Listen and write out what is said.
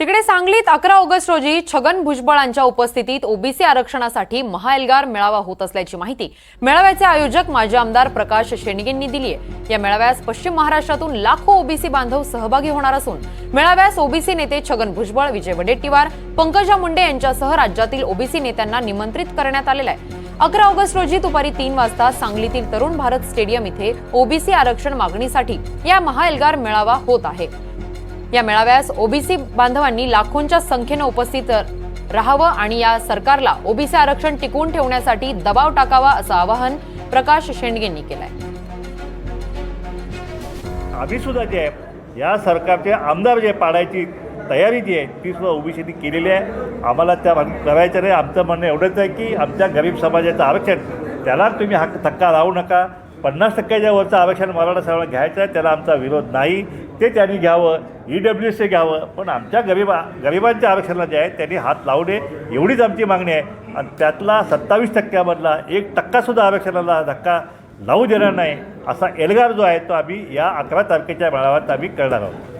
तिकडे सांगलीत अकरा ऑगस्ट रोजी छगन भुजबळांच्या उपस्थितीत ओबीसी आरक्षणासाठी महाएल्गार मेळावा होत असल्याची माहिती मेळाव्याचे आयोजक माजी आमदार प्रकाश शेंडगेंनी दिली आहे. या मेळाव्यास पश्चिम महाराष्ट्रातून लाखो ओबीसी बांधव सहभागी होणार असून मेळाव्यास ओबीसी नेते छगन भुजबळ विजय वडेट्टीवार पंकजा मुंडे यांच्यासह राज्यातील ओबीसी नेत्यांना निमंत्रित करण्यात आलेलं आहे. अकरा ऑगस्ट रोजी दुपारी तीन वाजता सांगलीतील तरुण भारत स्टेडियम इथे ओबीसी आरक्षण मागणीसाठी या महाएल्गार मेळावा होत आहे. या मेळाव्यास ओबीसी बांधवांनी लाखोंच्या संख्येनं उपस्थित राहावं आणि या सरकारला ओबीसी आरक्षण टिकवून ठेवण्यासाठी दबाव टाकावा असं आवाहन प्रकाश शेंडगेंनी केलंय. आम्ही सुद्धा जे आहे या सरकारचे आमदार जे पाडायची तयारी जी आहे ती सुद्धा ओबीसीनी केलेली आहे. आम्हाला त्या करायचं नाही. आमचं म्हणणं एवढंच आहे की आमच्या गरीब समाजाचं आरक्षण त्याला तुम्ही हक्क धक्का लावू नका. पन्नास टक्क्याच्या वरचं आरक्षण मराठा समाजाला घ्यायचं आहे त्याला आमचा विरोध नाही. ते त्यांनी घ्यावं ई डब्ल्यू सी घ्यावं. पण आमच्या गरिबा गरिबांच्या आरक्षणाला जे आहे त्यांनी हात लावू नये. एवढीच आमची मागणी आहे. आणि त्यातला सत्तावीस टक्क्यामधला एक टक्कासुद्धा आरक्षणाला धक्का लावू देणार नाही असा एल्गार जो आहे तो आम्ही या अकरा तारखेच्या मेळाव्यात आम्ही करणार आहोत.